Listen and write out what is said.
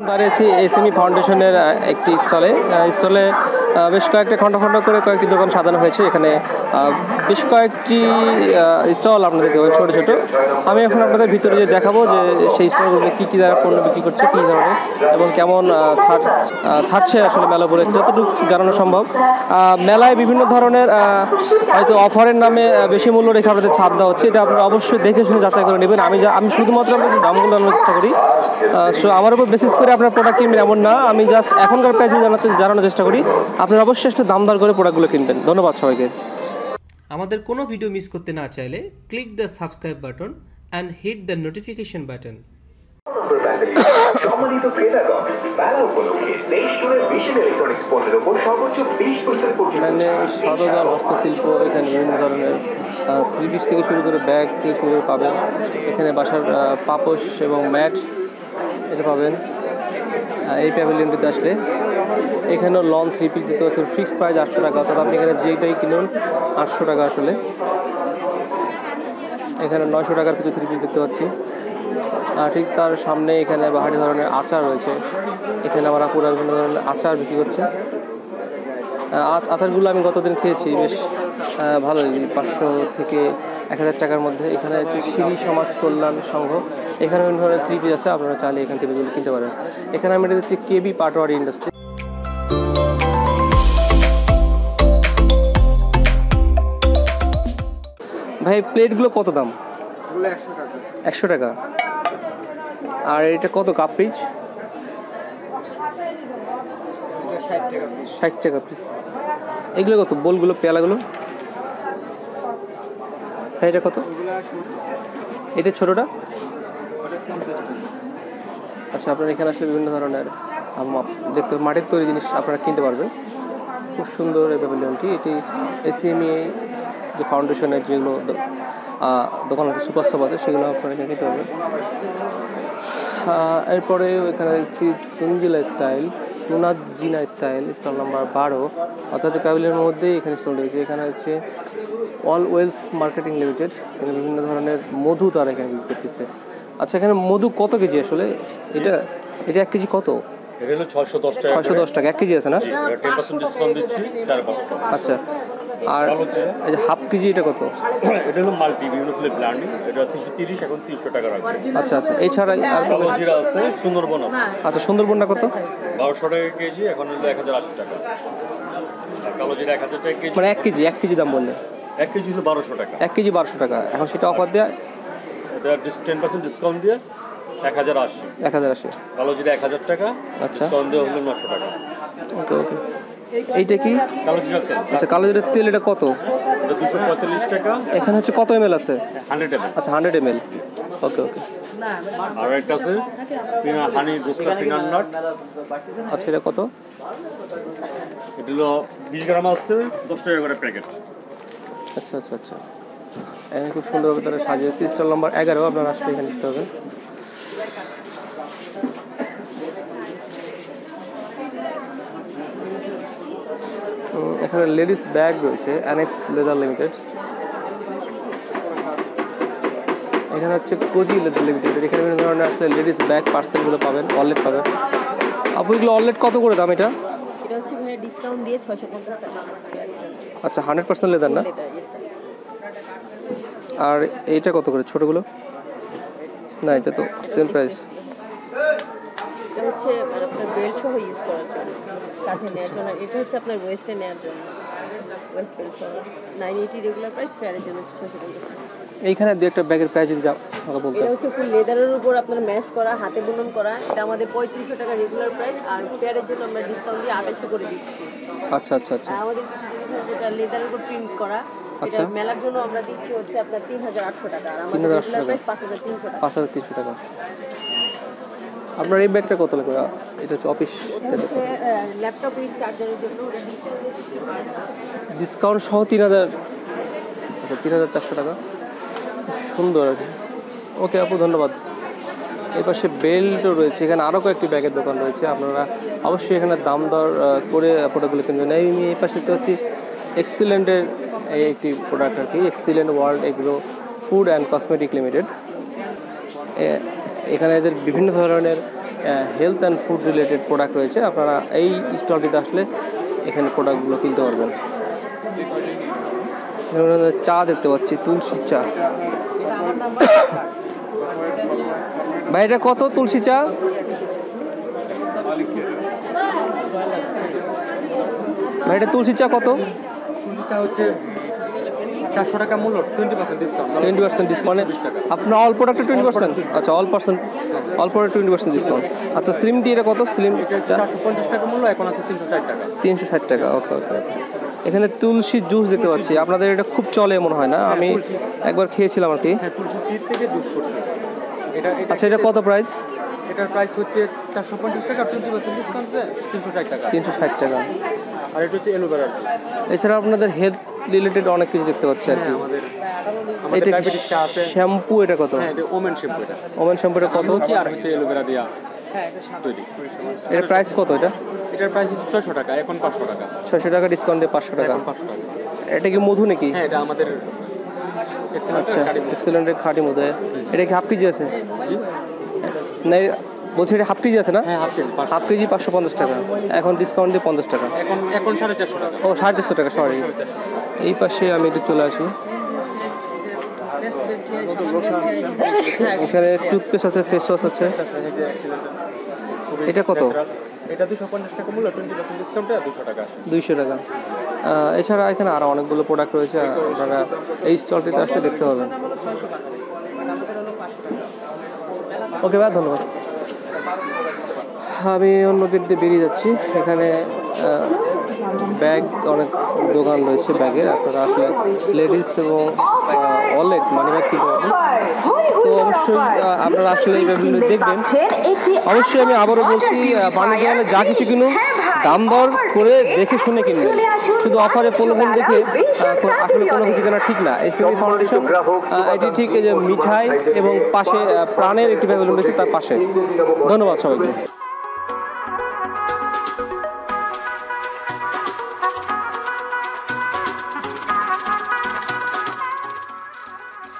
দাঁড়িয়েছি এসএমই ফাউন্ডেশনের একটি স্টলে। স্টলে বেশ কয়েকটা খণ্ড খণ্ড করে কয়েকটি দোকান সাজানো হয়েছে। এখানে বেশ কয়েকটি স্টল আপনাদের দেখতে পাবেন ছোটো ছোটো। আমি এখন আপনাদের ভিতরে যে দেখাবো যে সেই স্টলগুলোতে কী কী দ্বারা পণ্য বিক্রি করছে, কী ধরনের, এবং কেমন ছাড় ছাড়ছে আসলে মেলা উপরে যতটুকু জানানো সম্ভব। মেলায় বিভিন্ন ধরনের হয়তো অফারের নামে বেশি মূল্য রেখে আপনাদের ছাড় দেওয়া হচ্ছে। এটা আপনারা অবশ্যই দেখে শুনে যাচাই করে নেবেন। আমি যা- আমি শুধুমাত্র আপনাদের দামগুলো জানানোর চেষ্টা করি সো আমার উপর বেসিস করে আপনার প্রোডাক্ট কিনবেন এমন না। আমি জাস্ট এখনকার প্রাইসে জানানোর চেষ্টা করি। আপনারা অবশ্যই একটু দাম দর করে প্রোডাক্টগুলো কিনবেন। ধন্যবাদ সবাইকে। আমাদের কোনো ভিডিও মিস করতে না চাইলে click the subscribe button and hit the notification button সম্মানিত ক্রেতাগণ মেলা উপলক্ষে দেশ জুড়ে মেশিন ইলেকট্রনিক্স পণ্যের উপর সর্বোচ্চ বিশ পার্সেন্ট পর্যন্ত এখানে সদজাল হস্তশিল্প এখানে বিভিন্ন ধরনের থ্রি পিস থেকে শুরু করে ব্যাগ থেকে শুরু করে পাবেন। এখানে বাসার পাপোশ এবং ম্যাট এটা পাবেন। এই প্যাভিলিয়নটিতে আসলে এখানেও লন থ্রি পিস দিতে হচ্ছে ফিক্সড প্রাইস আটশো টাকা, অর্থাৎ আপনি এখানে যেইটাই কিনুন, আটশো টাকা আসলে। এখানে নয়শো টাকার কিছু থ্রি পিস দেখতে পাচ্ছি। আর ঠিক তার সামনে এখানে বাহারি ধরনের আচার রয়েছে। এখানে আমার আপুরা বিভিন্ন ধরনের আচার বিক্রি করছে। আচ- আচারগুলো আমি গতদিন খেয়েছি, বেশ ভালোই, পাঁচশো থেকে এক হাজার টাকার মধ্যে। এখানে হচ্ছে সিঁড়ি সমাজ কল্যাণ সংঘ, এখানে বিভিন্ন ধরনের থ্রি পিস আছে, আপনারা চাইলে এখান থেকে কিনতে পারেন। এখানে আমি এটা হচ্ছে কেবি পাটোয়ারি ইন্ডাস্ট্রি ভাই প্লেটগুলো কত দাম? একশো টাকা। আর এটা কত কাপ পিস ষাট টাকা পিস এগুলো কত? বোলগুলো পেয়ালাগুলো? হ্যাঁ এটা কত? এটা ছোটোটা? আচ্ছা আপনার এখানে আসলে বিভিন্ন ধরনের দেখতে মাটির তৈরি জিনিস আপনারা কিনতে পারবেন। খুব সুন্দর এই প্যাভিলিয়নটি এটি এসিএমই যে ফাউন্ডেশনের যেগুলো দোকান আছে সুপার শপ আছে সেগুলো আপনারা এখানে কিনতে পারবেন এরপরে এখানে দেখছি তুঞ্জিলা স্টাইল তুনাজিনা স্টাইল স্টল নাম্বার বারো। অর্থাৎ প্যাভিলিয়নের মধ্যেই এখানে স্টল রয়েছে এখানে হচ্ছে অল ওয়েলস মার্কেটিং লিমিটেড। এখানে বিভিন্ন ধরনের মধু তারা এখানে বিক্রি করতেছে। আচ্ছা এখানে মধু কত কেজি আসলে? এটা এটা এক কেজি কত? ছয়শো দশ টাকা এক কেজি আছে না? আচ্ছা। আর এই যে হাফ কেজি এটা কত? এটা হলো মাল্টি বিভিন্ন ফুলের ব্ল্যান্ডিং এটা তিনশো তিরিশ এখন তিনশো টাকা রাখবে। আচ্ছা আচ্ছা এছাড়া আর জিরা আছে সুন্দরবন আছে। আচ্ছা সুন্দরবনটা কত? বারোশো টাকা কেজি এখন হলো এক হাজার আশি টাকা। কালো জিরা এক হাজার টাকা কেজি। মানে এক কেজি এক কেজি দাম বললেন এক কেজি হলো বারোশো টাকা। এক কেজি বারোশো টাকা। এখন সেটা অফার দেওয়া এটা টেন পার্সেন্ট ডিসকাউন্ট দিয়ে এক হাজার আশি। এক হাজার আশি। কালো জিরা এক হাজার টাকা আচ্ছা। ডিসকাউন্ট দিয়ে হলো নশো টাকা। ওকে ওকে। এইটা কি? আচ্ছা কালো জিরার তেল এটা কত? টাকা এখানে হচ্ছে কত এম আছে? হান্ড্রেড আচ্ছা হান্ড্রেড এম এল ওকে ওকে আর একটা আছে হানি রোস্টার পিনাট নাট আচ্ছা এটা কত? এটা হলো বিশ গ্রাম আছে দশ টাকা করে প্যাকেট। আচ্ছা আচ্ছা আচ্ছা। এখানে খুব সুন্দরভাবে তারা সাজিয়েছে। স্টল নাম্বার এগারো আপনার আসলে এখানে দেখতে হবে। এখানে লেডিস ব্যাগ রয়েছে অ্যানেক্স লেদার লিমিটেড। এখানে হচ্ছে কোজি লেদার লিমিটেড। এখানে বিভিন্ন ধরনের আসলে লেডিস ব্যাগ পার্সেলগুলো পাবেন ওয়ালেট পাবেন। আপু এগুলো ওয়ালেট কত করে দাম এটা? আচ্ছা হান্ড্রেড পার্সেন্ট লেদার না। আর এইটা কত করে ছোটোগুলো? না এটা তো সেম প্রাইস এটা হচ্ছে আপনার বেল্ট সহ ইউজ করার জন্য কাঁধে নেওয়ার জন্য। এটা হচ্ছে আপনার ওয়েস্টে নেওয়ার জন্য। ওয়েস্ট বেল্ট সহ। নাইন এইটি রেগুলার প্রাইস ফেয়ারের জন্য টাকা। এইখানে দু একটা ব্যাগের প্রাইস যদি আমাকে বলতে এটা হচ্ছে ফুল লেদারের উপর আপনার ম্যাশ করা হাতে বুনন করা। এটা আমাদের পঁয়ত্রিশশো টাকা রেগুলার প্রাইস আর ফেয়ারের জন্য আমরা ডিসকাউন্ট দিয়ে আঠাশশো করে দিচ্ছি। আচ্ছা আচ্ছা আচ্ছা। আমাদের যেটা লেদারের উপর প্রিন্ট করা আচ্ছা। মেলার জন্য আমরা দিচ্ছি হচ্ছে আপনার তিন হাজার আটশো টাকা। আর আমাদের 3,800 রেগুলার প্রাইস পাঁচ হাজার তিনশো টাকা। পাঁচ হাজার তিনশো টাকা। আপনার এই ব্যাগটা কত লাগবে? এটা হচ্ছে অফিস ডিসকাউন্ট সহ তিন হাজার আচ্ছা তিন হাজার চারশো টাকা। সুন্দর আছে। ওকে আপু ধন্যবাদ। এই পাশে বেল্টও রয়েছে। এখানে আরও কয়েকটি ব্যাগের দোকান রয়েছে। আপনারা অবশ্যই এখানে দাম দর করে প্রোডাক্টগুলো কিনবেন এই এই পাশে তো হচ্ছে এক্সিলেন্টের এই একটি প্রোডাক্ট আর কি। Excellent World Agro Food and Cosmetic Limited এখানে এদের বিভিন্ন ধরনের health and food related product রয়েছে। আপনারা এই স্টলটিতে আসলে এখানে প্রোডাক্টগুলো কিনতে পারবেন। চা দেখতে পাচ্ছি, তুলসী চা। ভাই, এটা কত তুলসী চা? ভাই, এটা তুলসী চা কত? চা হচ্ছে চারশো টাকা মূল্য twenty percent discount twenty percent ডিসকাউন্টে আপনার অল প্রোডাক্টে টোয়েন্টি পার্সেন্ট আচ্ছা all percent all product twenty percent discount আচ্ছা স্লিম টি এটা কত? স্লিম চারশো পঞ্চাশ টাকা মূল্য এখন আছে তিনশো ষাট টাকা। তিনশো ষাট টাকা ওকে ওকে এখানে তুলসী জুস দেখতে পাচ্ছি। আপনাদের এটা খুব চলে মনে হয় না? আমি একবার খেয়েছিলাম আর কি। হ্যাঁ আচ্ছা এটা কত প্রাইস এটার প্রাইস হচ্ছে চারশো পঞ্চাশ টাকা টোয়েন্টি পার্সেন্ট ডিসকাউন্টে তিনশো ষাট টাকা। তিনশো ষাট টাকা। আর এটা হচ্ছে এলোভেরা এছাড়া আপনাদের হেলথ রিলেটেড অনেক কিছু দেখতে পাচ্ছি আর কি। হ্যাঁ আমাদের আমাদের এটা ডায়াবেটিস চা আছে? শ্যাম্পু এটা কত? হ্যাঁ এটা ওমেন শ্যাম্পু এটা। ওমেন শ্যাম্পুটা কত? কি আর হচ্ছে এলোভেরা দিয়া? তৈরি। এটার প্রাইস কত এটা? এটার প্রাইস হচ্ছে ছয়শো টাকা এখন পাঁচশো টাকা। ছয়শো টাকা ডিসকাউন্ট দিয়ে পাঁচশো টাকা। পাঁচশো টাকা। এটা কি মধু নাকি? হ্যাঁ এটা আমাদের আচ্ছা এক্সেলেন্টের খাঁটি মধু। এটা কি হাফ কেজি আছে? না বলছি এটা হাফ কেজি আছে না? হ্যাঁ হাফ কেজি পাঁচশো। হাফ কেজি পাঁচশো পঞ্চাশ টাকা। এখন ডিসকাউন্ট দিয়ে পঞ্চাশ টাকা। এখন এখন সাড়ে চারশো টাকা। ও সাড়ে চারশো টাকা সরি এই পাশে আমি একটু চলে আসি। এখানে টুথপেস্ট আছে ফেস ওয়াশ আছে। এটা কত? এটা দুশো পঞ্চাশ টাকা মূল্য টোয়েন্টি পার্সেন্ট ডিসকাউন্টে দুশো টাকা। দুইশো টাকা। এছাড়া এখানে আরও অনেকগুলো প্রোডাক্ট রয়েছে আপনারা এই স্টলটিতে আসলে দেখতে পাবেন। ওকে ভাই, ধন্যবাদ। আমি অন্য গেট দিয়ে বেরিয়ে যাচ্ছি। এখানে ব্যাগ, অনেক দোকান রয়েছে ব্যাগের। আপনারা আসলে লেডিস এবং ওয়ালেট মানি ব্যাগ কিনতে পারবেন। তো অবশ্যই আপনারা আসলে এই ব্যাগগুলো দেখবেন। অবশ্যই আমি আবারও বলছি বাণিজ্য যা কিছু কিনুন দাম দর করে দেখে শুনে কিনবেন। শুধু অফারে প্রলোভন দেখে আসলে কোনো কিছু কেনা ঠিক না। এই সিমি ফাউন্ডেশন এটি ঠিক যে মিঠাই এবং পাশে প্রাণের একটি প্যাভিলিয়ন রয়েছে তার পাশে। ধন্যবাদ সবাইকে।